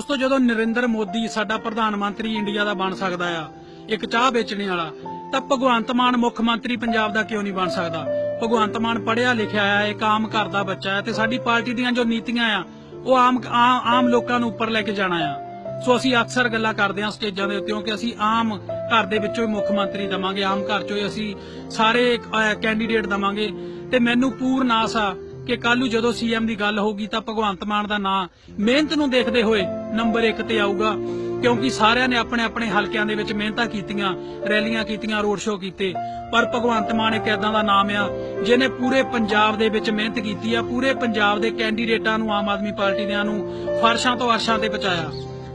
ਦੋਸਤੋ, ਜਦੋਂ ਨਰਿੰਦਰ ਮੋਦੀ ਸਾਡਾ ਪ੍ਰਧਾਨ ਮੰਤਰੀ ਇੰਡੀਆ ਦਾ ਬਣ ਸਕਦਾ ਆ, ਇੱਕ ਚਾਹ ਵੇਚਣੇ ਵਾਲਾ, ਤਾਂ ਭਗਵੰਤ ਮਾਨ ਮੁੱਖ ਮੰਤਰੀ ਪੰਜਾਬ ਦਾ ਕਿਉਂ ਨਹੀਂ ਬਣ ਸਕਦਾ? ਭਗਵੰਤ ਮਾਨ ਪੜ੍ਹਿਆ ਲਿਖਿਆ ਆ, ਇੱਕ ਆਮ ਘਰ ਦਾ ਬੱਚਾ ਹੈ ਤੇ ਸਾਡੀ ਪਾਰਟੀ ਦੀਆਂ ਜੋ ਨੀਤੀਆਂ ਆ, ਉਹ ਆਮ ਆਮ ਲੋਕਾਂ ਨੂੰ ਉੱਪਰ ਲੈ ਕੇ ਜਾਣਾ ਆ। ਸੋ ਅਸੀਂ ਅਕਸਰ ਗੱਲਾਂ ਕਰਦੇ ਹਾਂ ਸਟੇਜਾਂ ਦੇ ਉੱਤੇ ਕਿ ਅਸੀਂ ਆਮ ਘਰ ਦੇ ਵਿੱਚੋਂ ਹੀ ਮੁੱਖ ਮੰਤਰੀ ਦਵਾਂਗੇ, ਆਮ ਘਰ ਚੋਂ ਹੀ ਅਸੀਂ ਸਾਰੇ ਕੈਂਡੀਡੇਟ ਦਵਾਂਗੇ। ਤੇ ਮੈਨੂੰ ਪੂਰਨ ਆਸ ਆ ਕਿ ਕੱਲ ਨੂੰ ਜਦੋਂ ਸੀਐਮ ਦੀ ਗੱਲ ਹੋਊਗੀ ਤਾਂ ਭਗਵੰਤ ਮਾਨ ਦਾ ਨਾਂ ਮਿਹਨਤ ਨੂੰ ਦੇਖਦੇ ਹੋਏ ਨੰਬਰ 1 ਤੇ ਆਊਗਾ, ਕਿਉਂਕਿ ਸਾਰਿਆਂ ਨੇ ਆਪਣੇ ਆਪਣੇ ਹਲਕਿਆਂ ਦੇ ਵਿੱਚ ਮਿਹਨਤਾਂ ਕੀਤੀਆਂ, ਰੈਲੀਆਂ ਕੀਤੀਆਂ, ਰੋਡ ਸ਼ੋਅ ਕੀਤੇ। ਪਰ ਭਗਵੰਤ ਮਾਨ ਇੱਕ ਐਦਾਂ ਦਾ ਨਾਮ ਆ, ਜਿਹਨੇ ਪੂਰੇ ਪੰਜਾਬ ਦੇ ਵਿੱਚ ਮਿਹਨਤ ਕੀਤੀ ਆ, ਪੂਰੇ ਪੰਜਾਬ ਦੇ ਕੈਂਡੀਡੇਟਾਂ ਨੂੰ, ਆਮ ਆਦਮੀ ਪਾਰਟੀ ਦਿਆਂ ਨੂੰ ਫਰਸ਼ਾਂ ਤੋਂ ਅਰਸ਼ਾਂ ਤੇ ਪਹੁੰਚਾਇਆ।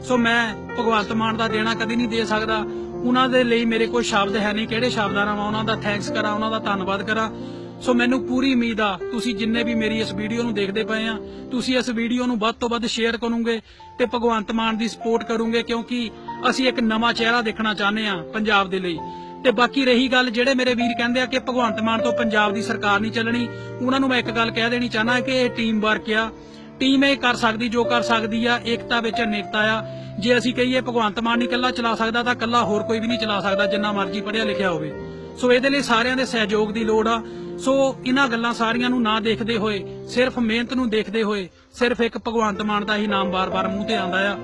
ਸੋ ਮੈਂ ਭਗਵੰਤ ਮਾਨ ਦਾ ਦੇਣਾ ਕਦੀ ਨਹੀਂ ਦੇ ਸਕਦਾ। ਉਹਨਾਂ ਦੇ ਲਈ ਮੇਰੇ ਕੋਲ ਸ਼ਬਦ ਹੈ ਨਹੀਂ, ਕਿਹੜੇ ਸ਼ਬਦਾਂ ਨਾਲ ਮੈਂ ਉਹਨਾਂ ਦਾ ਥੈਂਕਸ ਕਰਾਂ, ਉਹਨਾਂ ਦਾ ਧੰਨਵਾਦ ਕਰਾਂ। ਸੋ ਮੈਨੂੰ ਪੂਰੀ ਉਮੀਦ ਆ, ਤੁਸੀਂ ਜਿੰਨੇ ਵੀ ਮੇਰੀ ਇਸ ਵੀਡੀਓ ਨੂੰ ਦੇਖਦੇ ਪਏ ਆ, ਤੁਸੀਂ ਇਸ ਵੀਡੀਓ ਨੂੰ ਵੱਧ ਤੋਂ ਵੱਧ ਸ਼ੇਅਰ ਕਰੋਗੇ ਤੇ ਭਗਵੰਤ ਮਾਨ ਦੀ ਸਪੋਰਟ ਕਰੋਗੇ ਕਿਉਂਕਿ ਅਸੀਂ ਇੱਕ ਨਵਾਂ ਚਿਹਰਾ ਦੇਖਣਾ ਚਾਹੁੰਦੇ ਆ ਪੰਜਾਬ ਦੇ ਲਈ। ਤੇ ਬਾਕੀ ਰਹੀ ਗੱਲ ਜਿਹੜੇ ਮੇਰੇ ਵੀਰ ਕਹਿੰਦੇ ਆ ਕਿ ਭਗਵੰਤ ਮਾਨ ਤੋਂ ਪੰਜਾਬ ਦੀ ਸਰਕਾਰ ਨਹੀਂ ਚੱਲਣੀ, ਉਹਨਾਂ ਨੂੰ ਮੈਂ ਇੱਕ ਗੱਲ ਕਹਿ ਦੇਣੀ ਚਾਹਨਾ ਕਿ ਇਹ ਟੀਮ ਵਰਕ ਆ। ਟੀਮ ਇਹ ਕਰ ਸਕਦੀ, ਜੋ ਕਰ ਸਕਦੀ ਆ, ਏਕਤਾ ਵਿੱਚ ਅਨੇਕਤਾ ਆ। ਜੇ ਅਸੀਂ ਕਹੀਏ ਭਗਵੰਤ ਮਾਨ ਨਹੀਂ ਇਕੱਲਾ ਚਲਾ ਸਕਦਾ, ਤਾਂ ਇਕੱਲਾ ਹੋਰ ਕੋਈ ਵੀ ਨਹੀਂ ਚਲਾ ਸਕਦਾ, ਜਿੰਨਾ ਮਰਜ਼ੀ ਪੜ੍ਹਿਆ ਲਿਖਿਆ ਹੋਵੇ। ਸੋ ਇਹਦੇ ਲਈ ਸਾਰਿਆਂ ਦੇ ਸਹਿਯੋਗ ਦੀ ਲੋੜ ਆ। ਸੋ ਇਹਨਾਂ ਗੱਲਾਂ ਸਾਰੀਆਂ ਨੂੰ ਨਾ ਦੇਖਦੇ ਹੋਏ, ਸਿਰਫ ਮਿਹਨਤ ਨੂੰ ਦੇਖਦੇ ਹੋਏ, ਸਿਰਫ ਇੱਕ ਭਗਵੰਤ ਮਾਨ ਦਾ ਹੀ ਨਾਮ ਬਾਰ-ਬਾਰ ਮੂੰਹ ਤੇ ਆਉਂਦਾ ਆ।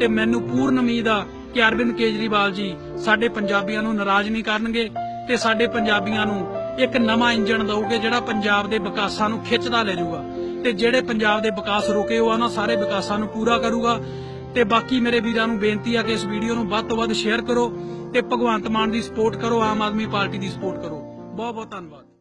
ਤੇ ਮੈਨੂੰ ਪੂਰਨ ਉਮੀਦ ਆ ਕਿ ਅਰਵਿੰਦ ਕੇਜਰੀਵਾਲ ਜੀ ਸਾਡੇ ਪੰਜਾਬੀਆਂ ਨੂੰ ਨਾਰਾਜ਼ ਨਹੀਂ ਕਰਨਗੇ ਤੇ ਸਾਡੇ ਪੰਜਾਬੀਆਂ ਨੂੰ ਇੱਕ ਨਵਾਂ ਇੰਜਣ ਦਊਗੇ ਜਿਹੜਾ ਪੰਜਾਬ ਦੇ ਵਿਕਾਸਾਂ ਨੂੰ ਖਿੱਚਦਾ ਲੈ ਜਾਊਗਾ। ਤੇ ਜਿਹੜੇ ਪੰਜਾਬ ਦੇ ਵਿਕਾਸ ਰੁਕੇ ਹੋ ਆ ਸਾਰੇ ਵਿਕਾਸਾਂ ਨੂੰ ਪੂਰਾ ਕਰੂਗਾ। ਤੇ ਬਾਕੀ ਮੇਰੇ ਵੀਰਾਂ ਨੂੰ ਬੇਨਤੀ ਆ ਕਿ ਇਸ ਵੀਡੀਓ ਨੂੰ ਵੱਧ ਤੋਂ ਵੱਧ ਸ਼ੇਅਰ ਕਰੋ ਤੇ ਭਗਵੰਤ ਮਾਨ ਦੀ ਸਪੋਰਟ ਕਰੋ, ਆਮ ਆਦਮੀ ਪਾਰਟੀ ਦੀ ਸਪੋਰਟ ਕਰੋ। ਬਹੁਤ ਬਹੁਤ ਧੰਨਵਾਦ।